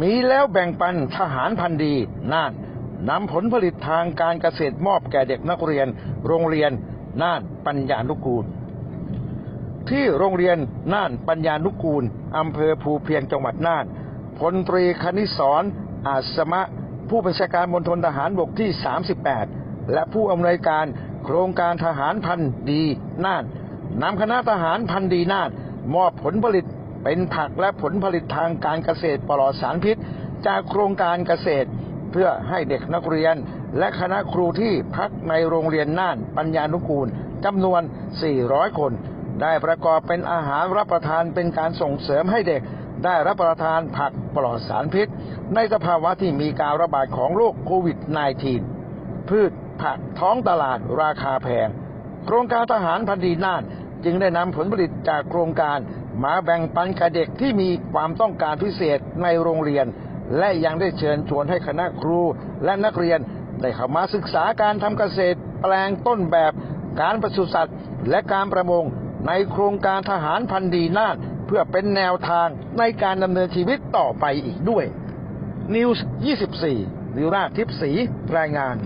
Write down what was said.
มีแล้วแบ่งปันทหารพันธีน่านนำผลผลิตทางการเกษตรมอบแก่เด็กนักเรียน โรงเรียนน่านปัญญานุกูล ที่โรงเรียนน่านปัญญานุกูลอำเภอภูเพียงจังหวัดน่านพลตรีคณิศรอาสมะ ผู้บัญชาการมณฑลทหารบกที่ 38 และผู้อำนวยการโครงการทหารพันธีน่านนำคณะทหารพันธีน่านมอบผลผลิต เป็นผักและผลผลิตทางการเกษตรปลอดสารพิษ จากโครงการเกษตร เพื่อให้เด็กนักเรียน และคณะครูที่พักในโรงเรียนน่านปัญญานุกูลจำนวน 400 คน ได้ประกอบเป็นอาหารรับประทานเป็นการส่งเสริมให้เด็กได้รับประทานผักปลอดสารพิษ ในสภาวะที่มีการระบาดของโรคโควิด -19 พืชผักท้องตลาดราคาแพง โครงการทหารพันธีน่าน จึงได้นำผลผลิตจากโครงการ มาแบ่งปันกับเด็กที่มีความต้องการพิเศษในโรงเรียน และยังได้เชิญชวนให้คณะครูและนักเรียน ได้เข้ามาศึกษาการทำเกษตร แปลงต้นแบบ การปศุสัตว์ และการประมง ในโครงการทหารพันธีน่านเพื่อเป็นแนวทางในการดำเนินชีวิตต่อไปอีกด้วย News 24นิวราทิพย์ศรีรายงาน